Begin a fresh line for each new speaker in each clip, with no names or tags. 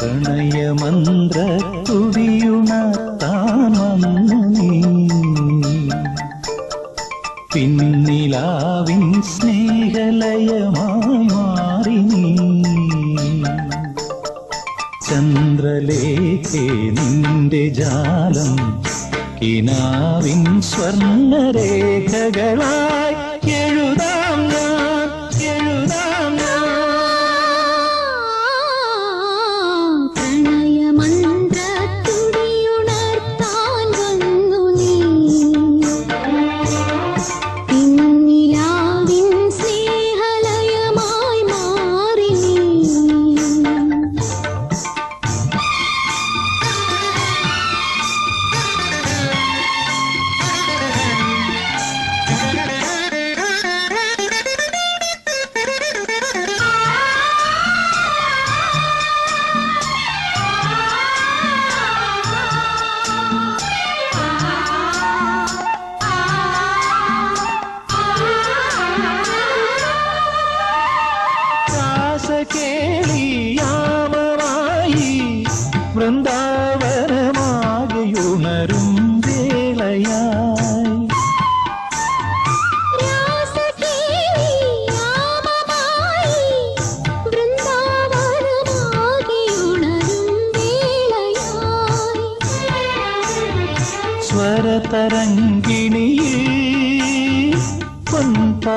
മന്ത്ര തുടിയുണർത്താൻ വന്നു നീ. പിന്നിലാവിൻ സ്നേഹലയമായി മാറി നീ. ചന്ദ്രലേഖേ നിന്റെ ജാലം കിനാവിൻ സ്വർണരേഖകളായി എഴുതാം വേളയായി സ്വരതരങ്കിണിയിൽ പൊൻപദാവലിയിൽ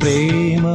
പ്രേമമോഹനലീലയിൽ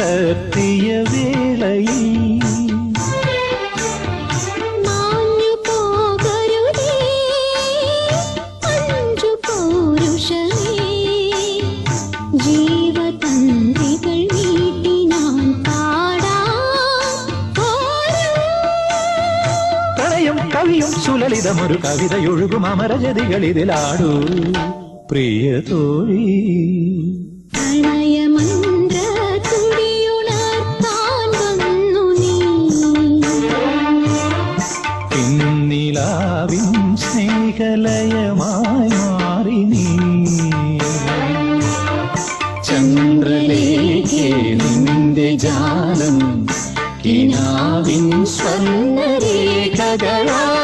പൂവിടർത്തിയ വേളയിൽ ഒരു ജീവതന്ത്രികൾ നാം പാടാം. കവിയും സുലളിതമൊരു
കവിതയൊഴുകും അമരജതികളിതിലാടൂ പ്രിയ തോഴി. നിലാവിൻ സ്നേഹലയമായി മാറി നീ. ചന്ദ്രലേഖേ നിന്റെ ജാലം കിനാവിൻ സ്വർണരേഖകളാ